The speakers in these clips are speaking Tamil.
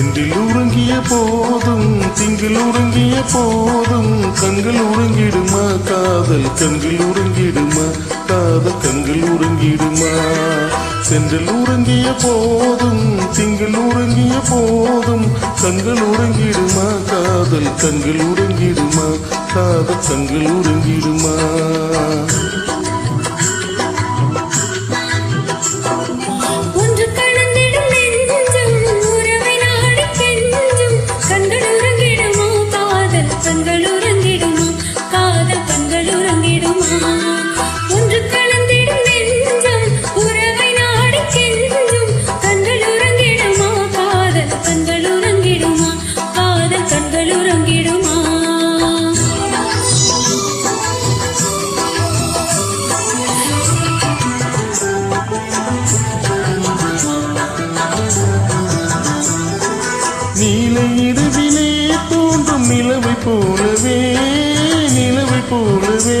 செந்தில் உறங்கிய போதும் திங்கில் உறங்கிய போதும் கண்கள் உறங்கிடுமா காதல் கண்கள் உறங்கிடுமா காதல் கண்கள் உறங்கிடுமா? செந்தில் உறங்கிய போதும் திங்கள் உறங்கிய போதும் கண்கள் உறங்கிடுமா காதல் கண்கள் உறங்கிடுமா காதல் கண்கள் உறங்கிடுமா? நீல இரவிலே தோன்றும் நிலவை போலவே நிலவை போலவே.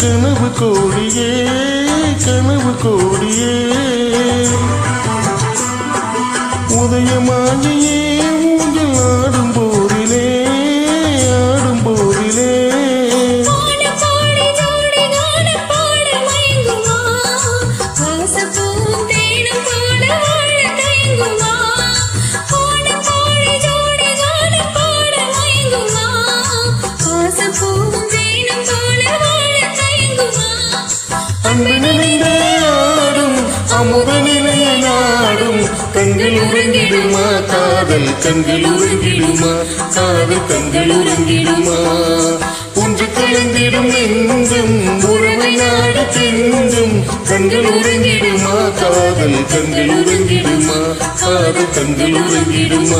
கனவு கோடியே கனவு கோடியே. உதயமாகியே அன்பு நினைந்தே அமுத நிலைய நாடும். கண்கள் உறங்கிடுமா காதல் கண்கள் உறங்கிடுமா காதல் கண்கள் உறங்கிடுமா ஒன்று கலந்திடும் நெஞ்சம் உறவை நாடு கெஞ்சும் கண்கள் உறங்கிடுமா காதல் கண்கள் உறங்கிடுமா காதல் கண்கள் உறங்கிடுமா